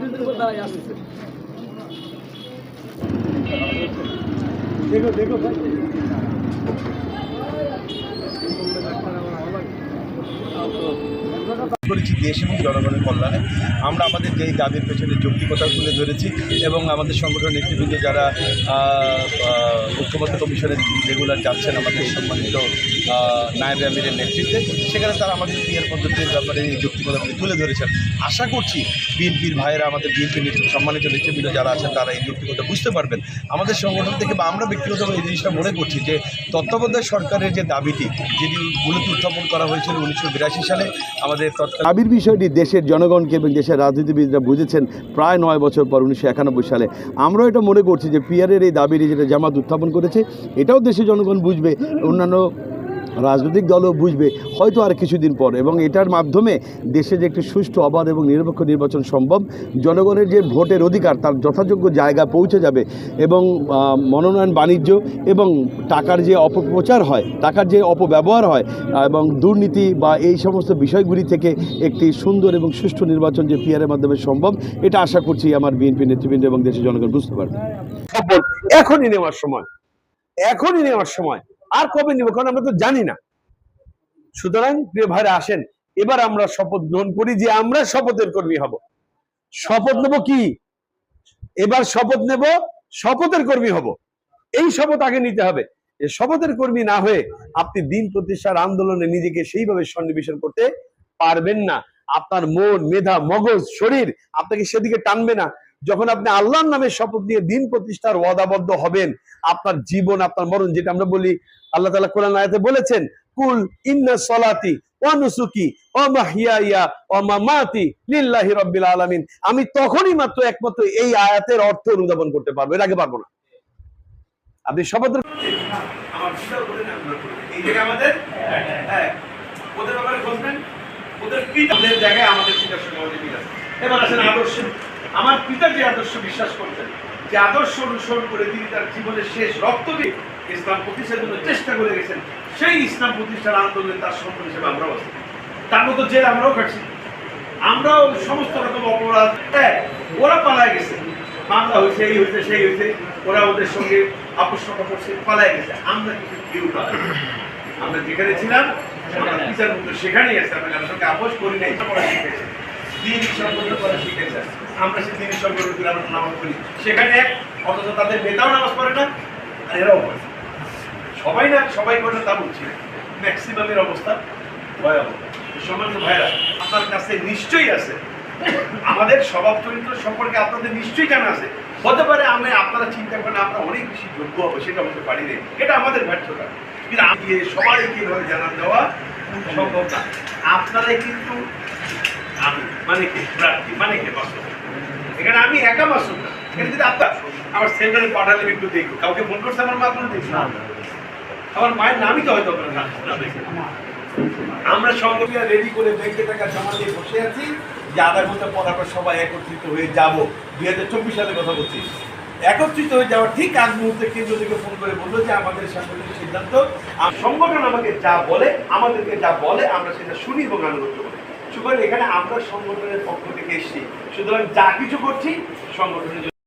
বিরোধীর উপর দাঁড়াই আসছে দেখো দেখো করেছি দেশ এবং জনগণের কল্যাণে। আমরা আমাদের যেই দাবির পেছনে যৌক্তিকতা তুলে ধরেছি এবং আমাদের সংগঠনের নেতৃবৃন্দ যারা আহ, আহ, ঐক্যবদ্ধ কমিশনে রেগুলার যাচ্ছেন আমাদের সম্মানিত নায়েব আমিরের নেতৃত্বে সেখানে তারা আমাদের বিয়ের পদ্ধতির ব্যাপারে এই যৌক্তিকতাগুলি তুলে ধরেছেন। আশা করছি বিএনপির ভাইয়েরা আমাদের বিএনপির সম্মানিত নেতৃবৃন্দ যারা আছেন তারা এই যৌক্তিকতা বুঝতে পারবেন। আমাদের সংগঠন থেকে বা আমরা ব্যক্তিগতভাবে এই জিনিসটা মনে করছি যে তত্ত্বাবধায়ক সরকারের যে দাবিটি যেটি মূলত উত্থাপন করা হয়েছিল উনিশশো বিরাশি সালে আমাদের দাবির বিষয়টি দেশের জনগণকে এবং দেশের রাজনীতিবিদরা বুঝেছেন, প্রায় নয় বছর পর উনিশশো একানব্বই সালে। আমরাও এটা মনে করছি যে পিয়ারের এই দাবিটি যেটা জামাত উত্থাপন করেছে, এটাও দেশের জনগণ বুঝবে। অন্যান্য রাজনৈতিক দলও বুঝবে হয়তো আর কিছুদিন পর। এবং এটার মাধ্যমে দেশে যে একটি সুষ্ঠু, অবাধ এবং নিরপেক্ষ নির্বাচন সম্ভব, জনগণের যে ভোটের অধিকার তার যথাযোগ্য জায়গা পৌঁছে যাবে এবং মনোনয়ন বাণিজ্য এবং টাকার যে অপপ্রচার হয়, টাকার যে অপব্যবহার হয় এবং দুর্নীতি বা এই সমস্ত বিষয়গুলি থেকে একটি সুন্দর এবং সুষ্ঠু নির্বাচন যে পিয়ারের মাধ্যমে সম্ভব, এটা আশা করছি আমার বিএনপি নেতৃবৃন্দ এবং দেশের জনগণ বুঝতে পারবে। এখনই নেওয়ার সময়। এখনই নেওয়ার সময়। আর কবে নিব? কারণ আমরা তো জানি না। সুতরাং, প্রিয় ভাইরা, আসেন। এবার আমরা শপথ গ্রহণ করি যে আমরা শপথের কর্মী হব। শপথ নেব কি? এবার শপথ নেব, শপথের কর্মী হব। এই শপথ আগে নিতে হবে। শপথের কর্মী না হয়ে আপনি দিন প্রতিষ্ঠার আন্দোলনে নিজেকে সেইভাবে সন্নিবেশন করতে পারবেন না। আপনার মন, মেধা, মগজ, শরীর আপনাকে সেদিকে টানবে না। যখন আপনি আল্লাহর নামে শপথ নিয়ে দিন প্রতিষ্ঠার ওয়াদাবদ্ধ হবেন, আপনার জীবন, আপনার মরণ, যেটা আমরা বলি, আল্লাহ তাআলা কোরআন আয়াতে বলেছেন, কুল ইন্না সলাতি আলামিন। আমি তখনই মাত্র একমাত্র এই আয়াতের অর্থ অনুধাবন করতে পারব, এর আগে পারব না। আপনি শপথ জায়গায় আমাদের হ্যাঁ এবার আসেন আমার পিতা যে আদর্শ বিশ্বাস করতেন, যে আদর্শ অনুসরণ করে তিনি তার জীবনের শেষ রক্ত দিয়ে ইসলাম প্রতিষ্ঠার জন্য চেষ্টা করে গেছেন, সেই ইসলাম প্রতিষ্ঠার আন্দোলনে তার সম্পদ হিসেবে আমরাও আছি। তার মতো জেল আমরাও কাটছি আমরাও সমস্ত রকম অপরাধ হ্যাঁ ওরা পালায় গেছে। মামলা হয়েছে, এই হয়েছে, সেই হয়েছে, ওরা ওদের সঙ্গে আপোষ করছে, পালায় গেছে। আমরা কিন্তু কেউ পালাই আমরা যেখানে ছিলাম সেখানেই আছে, আমরা কারোর সঙ্গে আপোষ করি নাই। দিন সংগঠন করা শিখেছে। আমরা সেই দিন করে আমরা নামাজ পড়ি। সেখানে এক, অথচ তাদের নেতাও নামাজ পড়ে না, আর এরাও পড়ে সবাই না, সবাই করে না তা বলছি ম্যাক্সিমামের অবস্থা ভয়াবহ। সম্মানিত ভাইরা আপনার কাছে নিশ্চয়ই আছে। আমাদের স্বভাব চরিত্র সম্পর্কে আপনাদের নিশ্চয়ই জানা আছে। হতে পারে আমি, আপনারা চিন্তা করেন আমরা অনেক বেশি যোগ্য হব, সেটা বলতে পারি না এটা আমাদের ব্যর্থতা। কিন্তু আমি সবাইকে এভাবে জানান দেওয়া সম্ভব না। আপনারাই কিন্তু আমি মানে কি? প্রার্থী মানে কি? বাস্তব এখানে আমি একা বাস্তব না এখানে যদি আপনার আমার সেন্টারে পাঠালে একটু দেখব। কাউকে ফোন করছে আমার মা কোনো দেখছি আমার মায়ের নামই তো হয়তো আপনারা না- দেখেন। আমরা সংগঠন রেডি করে ব্যাংকে টাকা জমা দিয়ে বসে আছি। যে আধা ঘণ্টা পর আমরা সবাই একত্রিত হয়ে যাব। দুই হাজার চব্বিশ সালে কথা বলছি। একত্রিত হয়ে যাওয়ার ঠিক আগ মুহূর্তে কেন্দ্র থেকে ফোন করে বলল যে আমাদের সাংগঠনিক সিদ্ধান্ত সংগঠন আমাকে যা বলে আমাদেরকে যা বলে আমরা সেটা শুনি এবং আনুগত্য করি। সুতরাং এখানে আমরা সংগঠনের পক্ষ থেকে এসেছি। সুতরাং যা কিছু করছি সংগঠনের